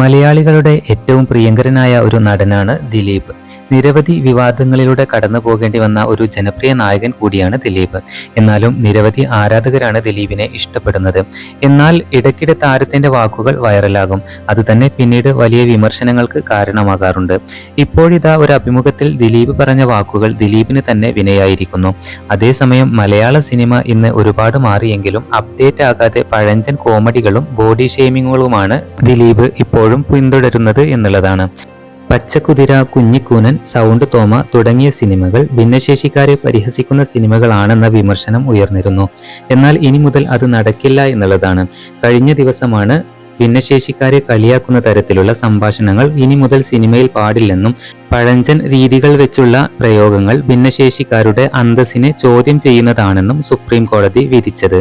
മലയാളികളുടെ ഏറ്റവും പ്രിയങ്കരനായ ഒരു നടനാണ് ദിലീപ്. നിരവധി വിവാദങ്ങളിലൂടെ കടന്നു പോകേണ്ടി വന്ന ഒരു ജനപ്രിയ നായകൻ കൂടിയാണ് ദിലീപ്. എന്നാലും നിരവധി ആരാധകരാണ് ദിലീപിനെ ഇഷ്ടപ്പെടുന്നത്. എന്നാൽ ഇടയ്ക്കിടെ താരത്തിന്റെ വാക്കുകൾ വൈറലാകും. അത് തന്നെ പിന്നീട് വലിയ വിമർശനങ്ങൾക്ക് കാരണമാകാറുണ്ട്. ഇപ്പോഴിതാ ഒരു അഭിമുഖത്തിൽ ദിലീപ് പറഞ്ഞ വാക്കുകൾ ദിലീപിന് തന്നെ വിനയായിരിക്കുന്നു. അതേസമയം മലയാള സിനിമ ഇന്ന് ഒരുപാട് മാറിയെങ്കിലും അപ്ഡേറ്റ് ആകാതെ പഴഞ്ചൻ കോമഡികളും ബോഡി ഷെയ്മിങ്ങുകളുമാണ് ദിലീപ് ഇപ്പോഴും പിന്തുടരുന്നത് എന്നുള്ളതാണ്. പച്ചക്കുതിര കുഞ്ഞിക്കൂനൻ സൗണ്ട് തോമ തുടങ്ങിയ സിനിമകൾ ഭിന്നശേഷിക്കാരെ പരിഹസിക്കുന്ന സിനിമകളാണെന്ന വിമർശനം ഉയർന്നിരുന്നു. എന്നാൽ ഇനി മുതൽ അത് നടക്കില്ല എന്നുള്ളതാണ്. കഴിഞ്ഞ ദിവസമാണ് ഭിന്നശേഷിക്കാരെ കളിയാക്കുന്ന തരത്തിലുള്ള സംഭാഷണങ്ങൾ ഇനി മുതൽ സിനിമയിൽ പാടില്ലെന്നും പഴഞ്ചൻ രീതികൾ വെച്ചുള്ള പ്രയോഗങ്ങൾ ഭിന്നശേഷിക്കാരുടെ അന്തസ്സിനെ ചോദ്യം ചെയ്യുന്നതാണെന്നും സുപ്രീം കോടതി വിധിച്ചത്.